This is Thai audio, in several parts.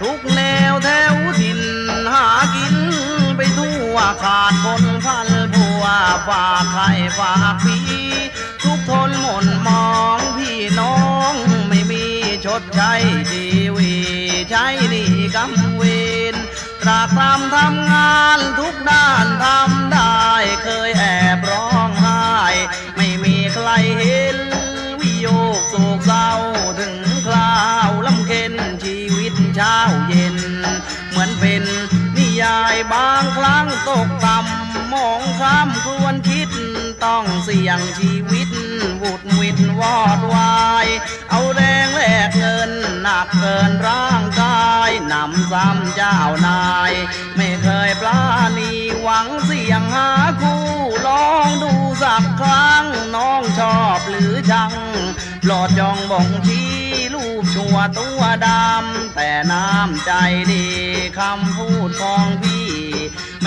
ทุกแนวแถวถิ่นหากินไปทั่วขาดคนพันผัวฝากใครฝากพี่ทุกทนหม่นมองพี่น้องไม่มีชดใช้ชีวีใช้นี่กำเวรตรากตามทำงานทุกด้านทำได้เคย บางครั้งตกต่ำมองข้ามควรคิด ต้องเสี่ยงชีวิตวุดวิดวอดวาย เอาแรงแลกเงินหนักเกินร่างกายนำซ้ำเจ้านาย ไม่เคยปลาณีหวังเสี่ยงหาคู่ลองดูสักครั้งน้องชอบหรือชังโปรดจองบ่งชี้รูปชัวตัวดำแต่น้ำใจดีคำพูดของพี่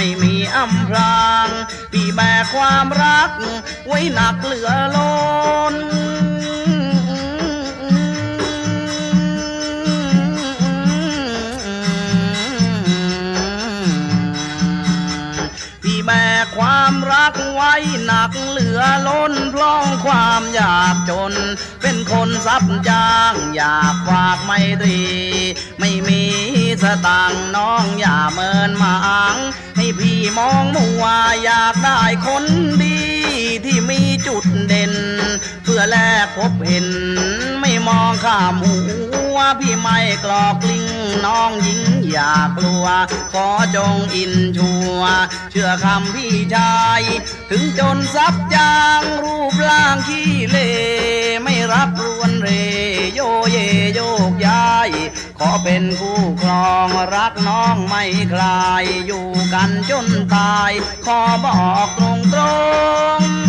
ไม่มีอำพรางพี่แบกความรัก ไว้หนักเหลือล้นพี่แบกความรักไว้หนักเหลือล้นพราะความอยากจน เป็นคนซับจ้าง อยากฝากไม่ตรีไม่มี สตางน้องอย่าเมินหมางให้พี่มองมัวอยากได้คนดีที่มีจุดเด่น เพื่อแลกพบเห็น ไม่มองข้ามหัวพี่ไม่กลอกลิงน้องหญิงอย่ากลัว ขอจงอินชัว เชื่อคำพี่ชาย ถึงจนซับจางรู ขอเป็นคู่ครองรักน้องไม่คลาย อยู่กันจนตาย ขอบอกตรงตรง